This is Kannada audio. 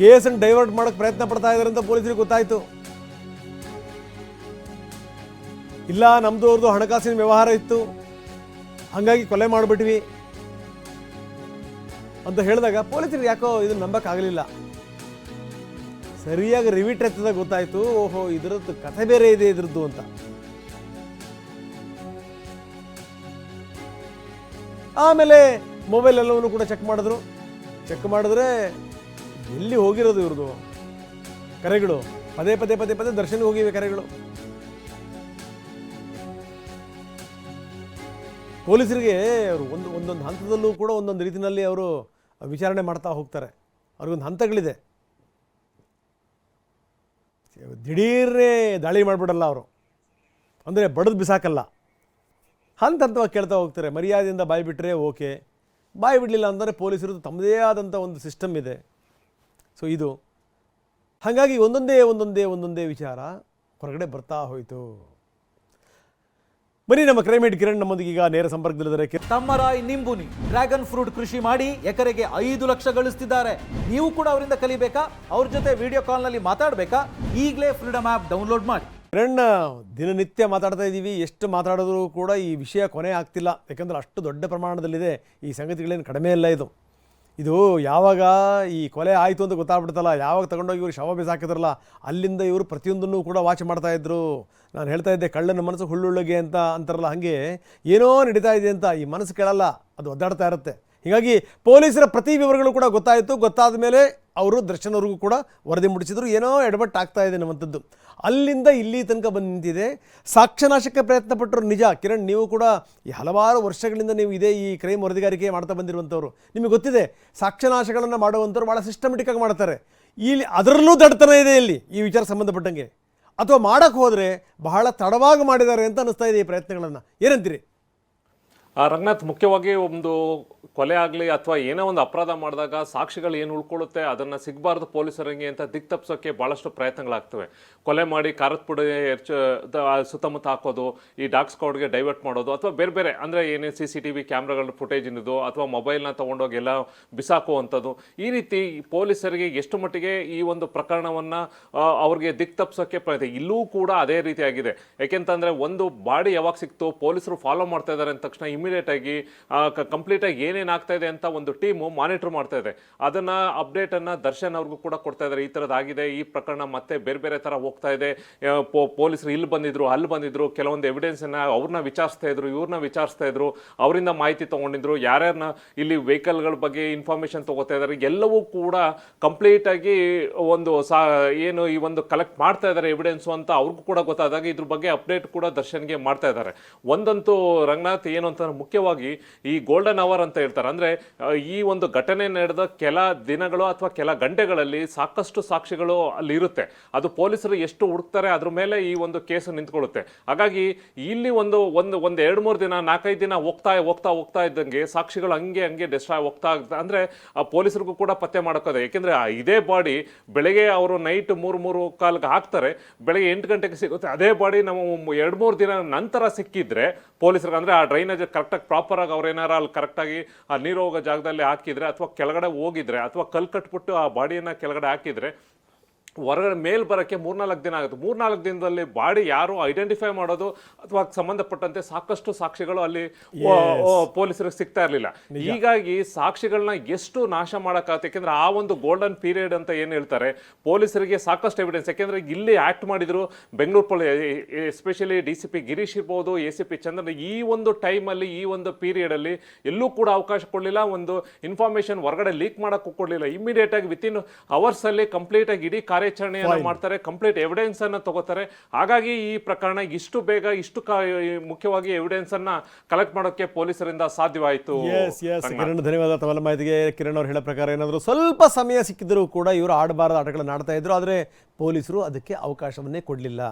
ಕೇಸನ್ನು ಡೈವರ್ಟ್ ಮಾಡೋಕೆ ಪ್ರಯತ್ನ ಪಡ್ತಾ ಇದ್ದಾರೆ ಅಂತ ಪೊಲೀಸರಿಗೆ ಗೊತ್ತಾಯ್ತು. ಇಲ್ಲ ನಮ್ದು ಅವ್ರದ್ದು ಹಣಕಾಸಿನ ವ್ಯವಹಾರ ಇತ್ತು. ಹಾಗಾಗಿ ಕೊಲೆ ಮಾಡಿಬಿಟ್ವಿ ಅಂತ ಹೇಳಿದಾಗ ಪೊಲೀಸರಿಗೆ ಯಾಕೋ ಇದನ್ನ ನಂಬಕ್ಕಾಗಲಿಲ್ಲ. ಸರಿಯಾಗಿ ರಿವಿಟ್ ಎತ್ತದಾಗ ಗೊತ್ತಾಯ್ತು. ಓಹೋ, ಇದರದ್ದು ಕಥೆ ಬೇರೆ ಇದೆ ಇದ್ರದ್ದು ಅಂತ. ಆಮೇಲೆ ಮೊಬೈಲ್ ಎಲ್ಲವನ್ನು ಕೂಡ ಚೆಕ್ ಮಾಡಿದ್ರು. ಚೆಕ್ ಮಾಡಿದ್ರೆ ಎಲ್ಲಿ ಹೋಗಿರೋದು ಇವ್ರದ್ದು ಕರೆಗಳು. ಪದೇ ಪದೇ ಪದೇ ಪದೇ ದರ್ಶನಕ್ಕೆ ಹೋಗಿವೆ ಕರೆಗಳು. ಪೊಲೀಸರಿಗೆ ಅವರು ಒಂದು ಒಂದೊಂದು ಹಂತದಲ್ಲೂ ಕೂಡ ಒಂದೊಂದು ರೀತಿಯಲ್ಲಿ ಅವರು ವಿಚಾರಣೆ ಮಾಡ್ತಾ ಹೋಗ್ತಾರೆ. ಅವ್ರಿಗೊಂದು ಹಂತಗಳಿದೆ. ದಿಢೀರ್ನೇ ದಾಳಿ ಮಾಡಿಬಿಡಲ್ಲ ಅವರು. ಅಂದರೆ ಬಡದು ಬಿಸಾಕಲ್ಲ. ಹಂತ ಹಂತವಾಗಿ ಕೇಳ್ತಾ ಹೋಗ್ತಾರೆ. ಮರ್ಯಾದೆಯಿಂದ ಬಾಯಿ ಬಿಟ್ಟರೆ ಓಕೆ. ಬಾಯಿ ಬಿಡಲಿಲ್ಲ ಅಂದರೆ ಪೊಲೀಸರದ್ದು ತಮ್ಮದೇ ಆದಂಥ ಒಂದು ಸಿಸ್ಟಮ್ ಇದೆ. ಸೊ ಇದು ಹಾಗಾಗಿ ಒಂದೊಂದೇ ಒಂದೊಂದೇ ಒಂದೊಂದೇ ವಿಚಾರ ಹೊರಗಡೆ ಬರ್ತಾ ಹೋಯಿತು. ಬನ್ನಿ ನಮ್ಮ ಕ್ರೈಮೇಟ್ ಕಿರಣ್ ನಮ್ಮೊಂದಿಗೆ ಈಗ ನೇರ ಸಂಪರ್ಕದಲ್ಲಿದ್ದಾರೆ. ತಮ್ಮರಾಯ್ ನಿಂಬುನಿ ಡ್ರ್ಯಾಗನ್ ಫ್ರೂಟ್ ಕೃಷಿ ಮಾಡಿ ಎಕರೆಗೆ ಐದು ಲಕ್ಷ ಗಳಿಸ್ತಿದ್ದಾರೆ. ನೀವು ಕೂಡ ಅವರಿಂದ ಕಲಿಬೇಕಾ? ಅವ್ರ ಜೊತೆ ವಿಡಿಯೋ ಕಾಲ್ನಲ್ಲಿ ಮಾತಾಡಬೇಕಾ? ಈಗಲೇ ಫ್ರೀಡಮ್ ಆ್ಯಪ್ ಡೌನ್ಲೋಡ್ ಮಾಡಿ. ಕಿರಣ್ ದಿನನಿತ್ಯ ಮಾತಾಡ್ತಾ ಇದ್ದೀವಿ ಎಷ್ಟು ಮಾತಾಡಿದ್ರೂ ಕೂಡ ಈ ವಿಷಯ ಕೊನೆ ಆಗ್ತಿಲ್ಲ. ಯಾಕಂದ್ರೆ ಅಷ್ಟು ದೊಡ್ಡ ಪ್ರಮಾಣದಲ್ಲಿದೆ. ಈ ಸಂಗತಿಗಳೇನು ಕಡಿಮೆ ಇಲ್ಲ ಇದು. ಇದು ಯಾವಾಗ ಈ ಕೊಲೆ ಆಯಿತು ಅಂತ ಗೊತ್ತಾಗ್ಬಿಡ್ತಲ್ಲ. ಯಾವಾಗ ತಗೊಂಡೋಗಿ ಇವರು ಶವ ಬಿಸಾಕಿದ್ರಲ್ಲ, ಅಲ್ಲಿಂದ ಇವರು ಪ್ರತಿಯೊಂದನ್ನು ಕೂಡ ವಾಚ್ ಮಾಡ್ತಾ ಇದ್ರು. ನಾನು ಹೇಳ್ತಾ ಇದ್ದೆ, ಕಳ್ಳನ ಮನಸ್ಸು ಹುಳ್ಳುಳ್ಳಗೆ ಅಂತ ಅಂತಾರಲ್ಲ, ಹಾಗೆ ಏನೋ ನಡೀತಾ ಇದೆ ಅಂತ ಈ ಮನಸ್ಸು ಕೇಳಲ್ಲ, ಅದು ಒದ್ದಾಡ್ತಾ ಇರುತ್ತೆ. ಹೀಗಾಗಿ ಪೊಲೀಸರ ಪ್ರತಿ ವಿವರಗಳು ಕೂಡ ಗೊತ್ತಾಯಿತು. ಗೊತ್ತಾದ ಮೇಲೆ ಅವರು ದರ್ಶನವ್ರಿಗೂ ಕೂಡ ವರದಿ ಮುಡಿಸಿದ್ರು. ಏನೋ ಎಡವಟ್ಟು ಆಗ್ತಾ ಇದೆ ನಮ್ಮಂಥದ್ದು. ಅಲ್ಲಿಂದ ಇಲ್ಲಿ ತನಕ ಬಂದು ನಿಂತಿದೆ. ಸಾಕ್ಷ್ಯನಾಶಕ್ಕೆ ಪ್ರಯತ್ನ ಪಟ್ಟರು ನಿಜ. ಕಿರಣ್, ನೀವು ಕೂಡ ಈ ಹಲವಾರು ವರ್ಷಗಳಿಂದ ನೀವು ಇದೇ ಈ ಕ್ರೈಮ್ ವರದಿಗಾರಿಕೆ ಮಾಡ್ತಾ ಬಂದಿರುವಂಥವ್ರು. ನಿಮಗೆ ಗೊತ್ತಿದೆ, ಸಾಕ್ಷ್ಯನಾಶಗಳನ್ನು ಮಾಡುವಂಥವ್ರು ಭಾಳ ಸಿಸ್ಟಮೆಟಿಕ್ ಆಗಿ ಮಾಡ್ತಾರೆ. ಇಲ್ಲಿ ಅದರಲ್ಲೂ ದಡ್ತನ ಇದೆ ಇಲ್ಲಿ, ಈ ವಿಚಾರ ಸಂಬಂಧಪಟ್ಟಂಗೆ. ಅಥವಾ ಮಾಡೋಕ್ಕೆ ಹೋದರೆ ಬಹಳ ತಡವಾಗಿ ಮಾಡಿದ್ದಾರೆ ಅಂತ ಅನ್ನಿಸ್ತಾ ಇದೆ ಈ ಪ್ರಯತ್ನಗಳನ್ನು. ಏನಂತೀರಿ? ರಂಗನಾಥ್ ಮುಖ್ಯವಾಗಿ ಒಂದು ಕೊಲೆ ಆಗಲಿ ಅಥವಾ ಏನೋ ಒಂದು ಅಪರಾಧ ಮಾಡಿದಾಗ ಸಾಕ್ಷಿಗಳು ಏನು ಉಳ್ಕೊಳ್ಳುತ್ತೆ, ಅದನ್ನು ಸಿಗಬಾರ್ದು ಪೊಲೀಸರಿಗೆ ಅಂತ ದಿಕ್ ತಪ್ಪಿಸೋಕ್ಕೆ ಭಾಳಷ್ಟು ಪ್ರಯತ್ನಗಳಾಗ್ತವೆ. ಕೊಲೆ ಮಾಡಿ ಖಾರದ ಪುಡಿ ಹೆಚ್ಚು ಸುತ್ತಮುತ್ತ ಹಾಕೋದು, ಈ ಡಾಗ್ ಸ್ಕೌಡ್ಗೆ ಡೈವರ್ಟ್ ಮಾಡೋದು, ಅಥವಾ ಬೇರೆ ಬೇರೆ, ಅಂದರೆ ಏನೇ ಸಿ ಸಿ ಟಿ ವಿ ಕ್ಯಾಮ್ರಾಗಳ ಫುಟೇಜ್ ಇನ್ನದು ಅಥವಾ ಮೊಬೈಲ್ನ ತೊಗೊಂಡೋಗಿ ಎಲ್ಲ ಬಿಸಾಕುವಂಥದ್ದು, ಈ ರೀತಿ ಪೊಲೀಸರಿಗೆ ಎಷ್ಟು ಮಟ್ಟಿಗೆ ಈ ಒಂದು ಪ್ರಕರಣವನ್ನು ಅವ್ರಿಗೆ ದಿಕ್ ತಪ್ಪಿಸೋಕ್ಕೆ ಪ್ರಯತ್ನ, ಇಲ್ಲೂ ಕೂಡ ಅದೇ ರೀತಿಯಾಗಿದೆ ಯಾಕೆಂತಂದರೆ ಒಂದು ಬಾಡಿ ಯಾವಾಗ ಸಿಕ್ತು, ಪೊಲೀಸರು ಫಾಲೋ ಮಾಡ್ತಾ ಇದ್ದಾರೆ ಅಂದ ತಕ್ಷಣ ಇಮಿಡಿಯೇಟ್ ಆಗಿ ಕಂಪ್ಲೀಟ್ ಆಗಿ ಏನೇನು ಆಗ್ತಾ ಇದೆ ಅಂತ ಒಂದು ಟೀಮು ಮಾನಿಟರ್ ಮಾಡ್ತಾ ಇದೆ. ಅದನ್ನ ಅಪ್ಡೇಟ್ ಅನ್ನ ದರ್ಶನ್ ಅವ್ರಿಗೂ ಕೂಡ ಕೊಡ್ತಾ ಇದ್ದಾರೆ ಈ ಥರದ್ದಾಗಿದೆ ಈ ಪ್ರಕರಣ ಮತ್ತೆ ಬೇರೆ ಬೇರೆ ಥರ ಹೋಗ್ತಾ ಇದೆ. ಪೊಲೀಸರು ಇಲ್ಲಿ ಬಂದಿದ್ರು, ಅಲ್ಲಿ ಬಂದಿದ್ರು, ಕೆಲವೊಂದು ಎವಿಡೆನ್ಸ್ ಅನ್ನ ಅವ್ರನ್ನ ವಿಚಾರಿಸ್ತಾ ಇದ್ರು ಇವ್ರನ್ನ ವಿಚಾರಿಸ್ತಾ ಇದ್ರು, ಅವರಿಂದ ಮಾಹಿತಿ ತಗೊಂಡಿದ್ರು ಯಾರ್ಯಾರನ್ನ ಇಲ್ಲಿ ವೆಹಿಕಲ್ಗಳ ಬಗ್ಗೆ ಇನ್ಫಾರ್ಮೇಶನ್ ತಗೋತಾ ಇದ್ದಾರೆ ಎಲ್ಲವೂ ಕೂಡ ಕಂಪ್ಲೀಟ್ ಆಗಿ ಒಂದು ಸಾ, ಏನು ಈ ಒಂದು ಕಲೆಕ್ಟ್ ಮಾಡ್ತಾ ಇದ್ದಾರೆ ಎವಿಡೆನ್ಸು ಅಂತ ಅವ್ರಿಗೂ ಕೂಡ ಗೊತ್ತಾದಾಗ ಇದ್ರ ಬಗ್ಗೆ ಅಪ್ಡೇಟ್ ಕೂಡ ದರ್ಶನ್ಗೆ ಮಾಡ್ತಾ ಇದ್ದಾರೆ ಒಂದಂತೂ ರಂಗನಾಥ್, ಏನು ಅಂತಂದ್ರೆ ಮುಖ್ಯವಾಗಿ ಈ ಗೋಲ್ಡನ್ ಅವರ್ ಅಂತ ಹೇಳ್ತಾರೆ. ಅಂದ್ರೆ ಈ ಒಂದು ಘಟನೆ ನಡೆದ ಕೆಲ ದಿನಗಳು ಅಥವಾ ಕೆಲ ಗಂಟೆಗಳಲ್ಲಿ ಸಾಕಷ್ಟು ಸಾಕ್ಷಿಗಳು ಅಲ್ಲಿ ಇರುತ್ತೆ. ಅದು ಪೊಲೀಸರು ಎಷ್ಟು ಹುಡುಕ್ತಾರೆ, ಅದ್ರ ಮೇಲೆ ಈ ಒಂದು ಕೇಸು ನಿಂತ್ಕೊಳ್ಳುತ್ತೆ. ಹಾಗಾಗಿ ಇಲ್ಲಿ ಒಂದು ಒಂದು ಒಂದು ಎರಡು, ಮೂರು ದಿನ, ನಾಲ್ಕೈದು ದಿನ ಹೋಗ್ತಾ ಹೋಗ್ತಾ ಹೋಗ್ತಾ ಇದ್ದಂಗೆ ಸಾಕ್ಷಿಗಳು ಹಂಗೆ ಹಂಗೆ ಡೆಸ್ಟ್ರಾಯ್ ಹೋಗ್ತಾ ಅಂದ್ರೆ ಪೊಲೀಸರಿಗೂ ಕೂಡ ಪತ್ತೆ ಮಾಡೋಕ್ಕೋದೆ ಏಕೆಂದರೆ ಇದೇ ಬಾಡಿ ಬೆಳಗ್ಗೆ ಅವರು ನೈಟ್ ಮೂರು ಮೂರು ಕಾಲ್ಗೆ ಹಾಕ್ತಾರೆ. ಬೆಳಗ್ಗೆ ಎಂಟು ಗಂಟೆಗೆ ಸಿಗುತ್ತೆ. ಅದೇ ಬಾಡಿ ನಾವು ಎರಡು, ಮೂರು ದಿನ ನಂತರ ಸಿಕ್ಕಿದ್ರೆ ಪೊಲೀಸರಿಗೆ, ಅಂದರೆ ಆ ಡ್ರೈನೇಜ್ ಕರೆಕ್ಟಾಗಿ ಪ್ರಾಪರ್ ಆಗಿ ಅವ್ರೇನಾರ ಅಲ್ಲಿ ಕರೆಕ್ಟಾಗಿ ಆ ನೀರು ಹೋಗೋ ಜಾಗದಲ್ಲಿ ಹಾಕಿದ್ರೆ ಅಥವಾ ಕೆಳಗಡೆ ಹೋಗಿದ್ರೆ ಅಥವಾ ಕಲ್ ಕಟ್ಬಿಟ್ಟು ಆ ಬಾಡಿಯನ್ನ ಕೆಳಗಡೆ ಹಾಕಿದ್ರೆ ಹೊರಗಡೆ ಮೇಲ್ ಬರೋಕ್ಕೆ ಮೂರ್ನಾಲ್ಕು ದಿನ ಆಗುತ್ತೆ. ಮೂರ್ನಾಲ್ಕು ದಿನದಲ್ಲಿ ಬಾಡಿ ಯಾರು ಐಡೆಂಟಿಫೈ ಮಾಡೋದು ಅಥವಾ ಸಂಬಂಧಪಟ್ಟಂತೆ ಸಾಕಷ್ಟು ಸಾಕ್ಷಿಗಳು ಅಲ್ಲಿ ಪೊಲೀಸರಿಗೆ ಸಿಗ್ತಾ ಇರಲಿಲ್ಲ. ಹೀಗಾಗಿ ಸಾಕ್ಷಿಗಳನ್ನ ಎಷ್ಟು ನಾಶ ಮಾಡೋಕ್ಕಾಗುತ್ತೆ? ಯಾಕೆಂದ್ರೆ ಆ ಒಂದು ಗೋಲ್ಡನ್ ಪೀರಿಯಡ್ ಅಂತ ಏನು ಹೇಳ್ತಾರೆ? ಪೊಲೀಸರಿಗೆ ಸಾಕಷ್ಟು ಎವಿಡೆನ್ಸ್ ಯಾಕೆಂದ್ರೆ ಇಲ್ಲಿ ಆಕ್ಟ್ ಮಾಡಿದ್ರು Bengaluru police especially D C P Girish ಇರ್ಬೋದು ಎ ಸಿ ಪಿ ಚಂದ್ರನ್ ಈ ಒಂದು ಟೈಮಲ್ಲಿ ಈ ಒಂದು ಪೀರಿಯಡ್ ಅಲ್ಲಿ ಎಲ್ಲೂ ಕೂಡ ಅವಕಾಶ ಕೊಡಲಿಲ್ಲ. ಒಂದು ಇನ್ಫಾರ್ಮೇಶನ್ ಹೊರಗಡೆ ಲೀಕ್ ಮಾಡೋಕ್ಕೂ ಕೊಡಲಿಲ್ಲ. ಇಮಿಡಿಯೇಟ್ ಆಗಿ ವಿತಿನ್ ಅವರ್ಸ್ ಅಲ್ಲಿ ಕಂಪ್ಲೀಟ್ ಆಗಿ ಇಡೀ ಕಾರ್ಯಾಚರಣೆಯನ್ನು ಮಾಡ್ತಾರೆ ಕಂಪ್ಲೀಟ್ ಎವಿಡೆನ್ಸ್ ಅನ್ನು ತಗೋತಾರೆ. ಹಾಗಾಗಿ ಈ ಪ್ರಕರಣ ಇಷ್ಟು ಬೇಗ ಇಷ್ಟು ಮುಖ್ಯವಾಗಿ ಎವಿಡೆನ್ಸ್ ಅನ್ನ ಕಲೆಕ್ಟ್ ಮಾಡೋಕೆ ಪೊಲೀಸರಿಂದ ಸಾಧ್ಯವಾಯಿತು ಎಸ್ ಎಸ್ ಕಿರಣ್ ಧನ್ಯವಾದ. ತಮ್ಮ ಮಾಹಿತಿಗೆ ಕಿರಣ್ ಅವ್ರು ಹೇಳೋ ಪ್ರಕಾರ ಏನಾದರೂ ಸ್ವಲ್ಪ ಸಮಯ ಸಿಕ್ಕಿದರೂ ಕೂಡ ಇವರು ಆಡಬಾರದ ಆಟಗಳನ್ನು ಆಡ್ತಾ ಇದ್ರು ಆದರೆ ಪೊಲೀಸರು ಅದಕ್ಕೆ ಅವಕಾಶವನ್ನೇ ಕೊಡಲಿಲ್ಲ.